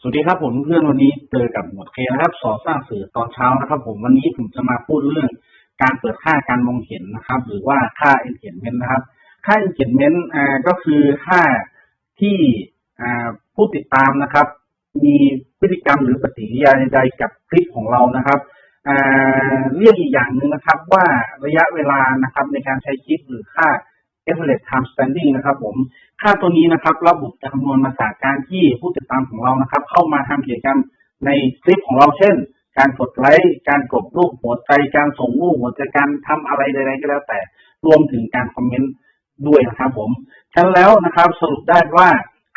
สวัสดีครับผมเพื่อนวันนี้เจอกับหมวดเคนะครับสอนสร้างสื่อตอนเช้านะครับ ผมวันนี้ผมจะมาพูดเรื่องการเปิดค่าการมองเห็นนะครับ หรือว่าค่า engagement นะครับ ค่า engagement อ่าก็คือค่าที่อ่าผู้ติดตามนะครับ มีพฤติกรรมหรือปฏิกิริยาใดๆกับคลิปของเรานะครับอ่าเรียกอีกอย่างหนึ่งนะครับว่าระยะเวลานะครับในการใช้คลิปหรือค่า average time spending นะครับผมค่าตัวนี้นะครับระบุจะคำนวณมาจากการที่ผู้ติดตามของเรานะครับ เข้ามาทำกิจกรรมในคลิปของเราเช่น การกดไลค์การกดรูปหัวใจการส่งรูปหัวใจการทำอะไรใดๆก็แล้วแต่รวมถึงการคอมเมนต์ด้วยนะครับผมฉะนั้นแล้วนะครับสรุปได้ว่า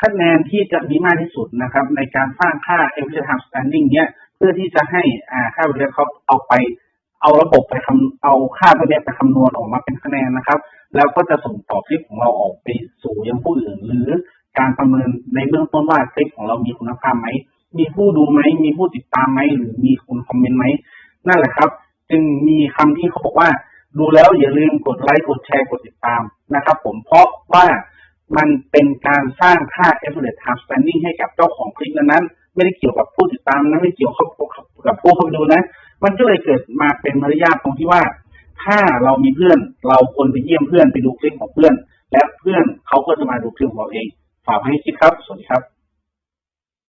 คะแนนที่จะมีมากที่สุดนะครับ ในการสร้างค่า average time spending เนี้ยเพื่อที่จะให้อ่าค่า average เขาเอาไป เอาระบบไปคำเอาค่าตัวนี้ไปคำนวณออกมาเป็นคะแนนนะครับ แล้วก็จะส่งต่อคลิปของเราออกไปสู่ยังผู้อื่นหรือการประเมินในเบื้องต้นว่าคลิปของเรามีคุณภาพไหม มีผู้ดูไหม มีผู้ติดตามไหม หรือมีคนคอมเมนต์ไหม นั่นแหละครับ จึงมีคำที่เขาบอกว่า ดูแล้วอย่าลืมกดไลค์ กดแชร์ กดติดตามนะครับ ผม เพราะว่ามันเป็นการสร้างค่า average time spending ให้กับเจ้าของคลิปนั้นๆ ไม่ได้เกี่ยวกับผู้ติดตามนะ ไม่เกี่ยวกับกับผู้เข้าไปดูนะ มันก็เลยเกิดมาเป็นมารยาทตรงที่ว่า ถ้าเรามีเพื่อนเราควรไปเยี่ยมเพื่อนไปดูคลิปของเพื่อน และเพื่อนเขาก็จะมาดูคลิปของเราเองฝากไว้ให้คิดครับ สวัสดีครับ